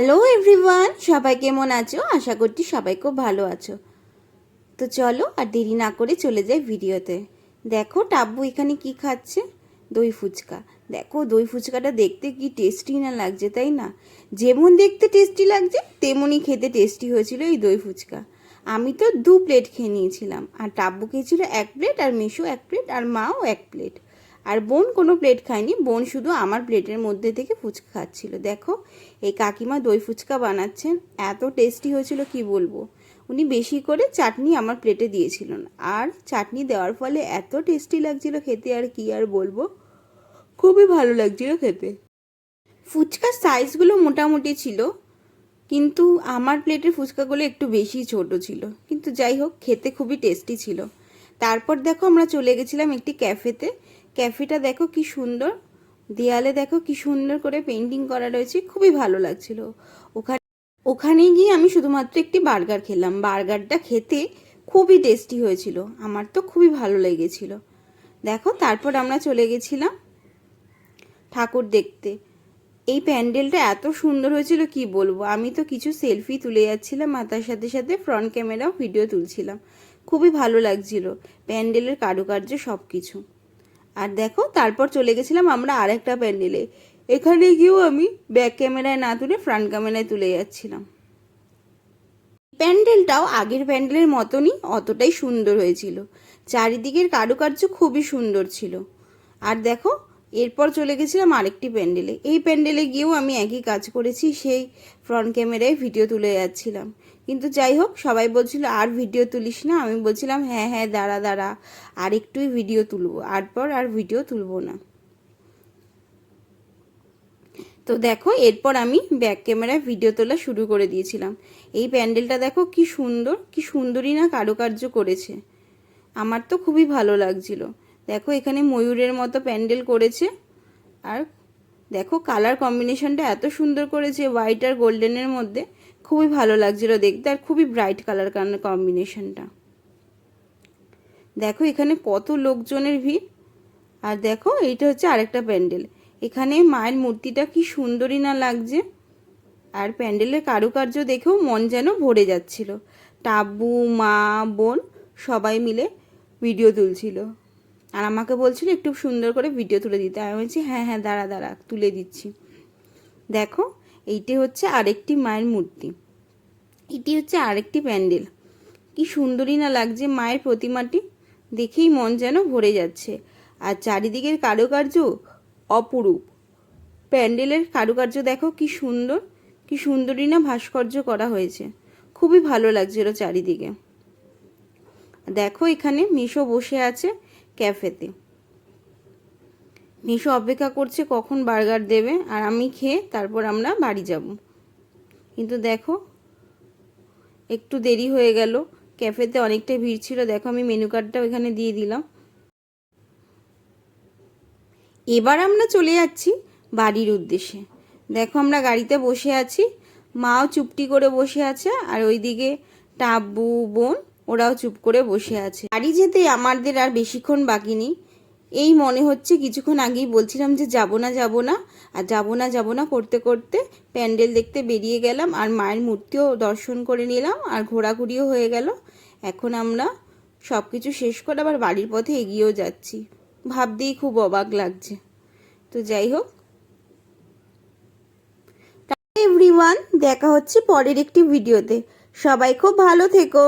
Hello everyone সবাই কেমন আছো? আশা করছি সবাই খুব ভালো আছো। তো চলো আর দেরি না করে চলে যাই ভিডিওতে। দেখো, টাব্বু এখানে কি খাচ্ছে? দই ফুচকা। দেখো, দই ফুচকাটা দেখতে কি টেস্টি না লাগছে, তাই না? যেমন দেখতে টেস্টি লাগছে, তেমনই খেতে টেস্টি হয়েছিল এই দই ফুচকা। আমি তো দু প্লেট খেয়ে নিয়েছিলাম। আর টাব্বু খেয়েছিল এক প্লেট আর মিশু এক প্লেট আর মাও এক প্লেট আর বোন কোনো প্লেট খায়নি। বোন শুধু আমার প্লেটের মধ্যে থেকে ফুচকা খাচ্ছিল। দেখো, এই কাকিমা দই ফুচকা বানাচ্ছেন। এত টেস্টি হয়েছিল, কি বলব? উনি বেশি করে চাটনি আমার প্লেটে দিয়েছিলেন। আর চাটনি দেওয়ার ফলে এত টেস্টি লাগছিল খেতে, আর কি আর বলব? খুবই ভালো লাগছিল খেতে। ফুচকার সাইজগুলো মোটামুটি ছিল, কিন্তু আমার প্লেটের ফুচকাগুলো একটু বেশি ছোট ছিল। কিন্তু যাই হোক, খেতে খুবই টেস্টি ছিল। তারপর দেখো আমরা চলে গেছিলাম একটি ক্যাফেতে ক্যাফেটা দেখো কি সুন্দর। দেয়ালে দেখো কি সুন্দর করে পেন্টিং করা রয়েছে, খুবই ভালো লাগছিল। ওখানে ওখানে গিয়ে আমি শুধুমাত্র একটি বার্গার খেলাম। বার্গারটা খেতে খুবই টেস্টি হয়েছিল। আমার তো খুবই ভালো লেগেছিল। দেখো, তারপর আমরা চলে গেছিলাম ঠাকুর দেখতে। এই প্যান্ডেলটা এত সুন্দর হয়েছিল, কি বলব? আমি তো কিছু সেলফি তুলে যাচ্ছিলাম আর তার সাথে সাথে ফ্রন্ট ক্যামেরাও ভিডিও তুলছিলাম। খুবই ভালো লাগছিল। প্যান্ডেলের কারুকার্য সব কিছু আর দেখো, তারপর চলে গেছিলাম আমরা আরেকটা প্যান্ডেলে। এখানে গিয়েও আমি ব্যাক ক্যামেরায় না তুলে ফ্রন্ট ক্যামেরায় তুলে যাচ্ছিলাম। প্যান্ডেলটাও আগের প্যান্ডেলের মতনই অতটাই সুন্দর হয়েছিল। চারিদিকের কারুকার্য খুবই সুন্দর ছিল। আর দেখো এরপর চলে গেছিলাম আরেকটি প্যান্ডেলে। এই প্যান্ডেলে গিয়েও আমি একই কাজ করেছি, সেই ফ্রন্ট ক্যামেরায় ভিডিও তুলে যাচ্ছিলাম। কিন্তু যাই হোক, সবাই বলছিল, আর ভিডিও তুলিস না? আমি বলছিলাম হ্যাঁ হ্যাঁ দাঁড়া দাঁড়া, আর একটুই ভিডিও তুলবো। তারপর আর ভিডিও তুলবো না। তো দেখো, এরপর আমি ব্যাক ক্যামেরায় ভিডিও তোলা শুরু করে দিয়েছিলাম। এই প্যান্ডেলটা দেখো কি সুন্দর, কি সুন্দরই না কারুকার্য করেছে। আমার তো খুবই ভালো লাগছিল। দেখো এখানে ময়ূরের মতো প্যান্ডেল করেছে। আর দেখো কালার কম্বিনেশনটা এত সুন্দর করেছে হোয়াইট আর গোল্ডেনের মধ্যে। খুবই ভালো লাগছিল দেখতে আর খুবই ব্রাইট কালার কম্বিনেশনটা। দেখো এখানে কত লোকজনের ভিড়। আর দেখো এইটা হচ্ছে আরেকটা প্যান্ডেল। এখানে মায়ের মূর্তিটা কি সুন্দরই না লাগছে। আর প্যান্ডেলের কারুকার্য দেখেও মন যেন ভরে যাচ্ছিল। টাব্বু মা, বোন সবাই মিলে ভিডিও তুলছিল। আর আমাকে বলছিল একটু সুন্দর করে ভিডিও তুলে দিতে। আমি বলছি হ্যাঁ হ্যাঁ দাঁড়া দাঁড়া, তুলে দিচ্ছি। দেখো, এইটি হচ্ছে আরেকটি মায়ের মূর্তি। এটি হচ্ছে আরেকটি প্যান্ডেল। কি সুন্দরই না লাগছে মায়ের প্রতিমাটি। দেখেই মন যেন ভরে যাচ্ছে। আর চারিদিকের কারুকার্য অপরূপ। প্যান্ডেলের কারুকার্য দেখো, কি সুন্দর। কি সুন্দরই না ভাস্কর্য করা হয়েছে। খুবই ভালো লাগছিল চারিদিকে। দেখো, এখানে মিশো বসে আছে। ক্যাফেতে। মিশো অপেক্ষা করছে কখন বার্গার দেবে আর আমি খেয়ে তারপর আমরা বাড়ি যাব। কিন্তু দেখো, একটু দেরি হয়ে গেল। ক্যাফেতে অনেকটাই ভিড় ছিল। দেখো, আমি মেনু কার্ডটাও এখানে দিয়ে দিলাম। এবার আমরা চলে যাচ্ছি বাড়ির উদ্দেশ্যে। দেখো, আমরা গাড়িতে বসে আছি। মাও চুপটি করে বসে আছে আর ওইদিকে টাব্বু, বোন ওরাও চুপ করে বসে আছে। বাড়ি যেতে আমাদের আর বেশিক্ষণ বাকি নেই। এই মনে হচ্ছে কিছুক্ষণ আগেই বলছিলাম যে যাব না যাব না, আর যাব না যাব না করতে করতে প্যান্ডেল দেখতে বেরিয়ে গেলাম আর মায়ের মূর্তিও দর্শন করে নিলাম আর ঘোরাঘুরিও হয়ে গেল। এখন আমরা সব কিছু শেষ করে আবার বাড়ির পথে এগিয়েও যাচ্ছি। ভাবতেই খুব অবাক লাগছে। তো যাই হোক। এভরিওয়ান দেখা হচ্ছে পরের একটি ভিডিওতে। সবাই খুব ভালো থেকো।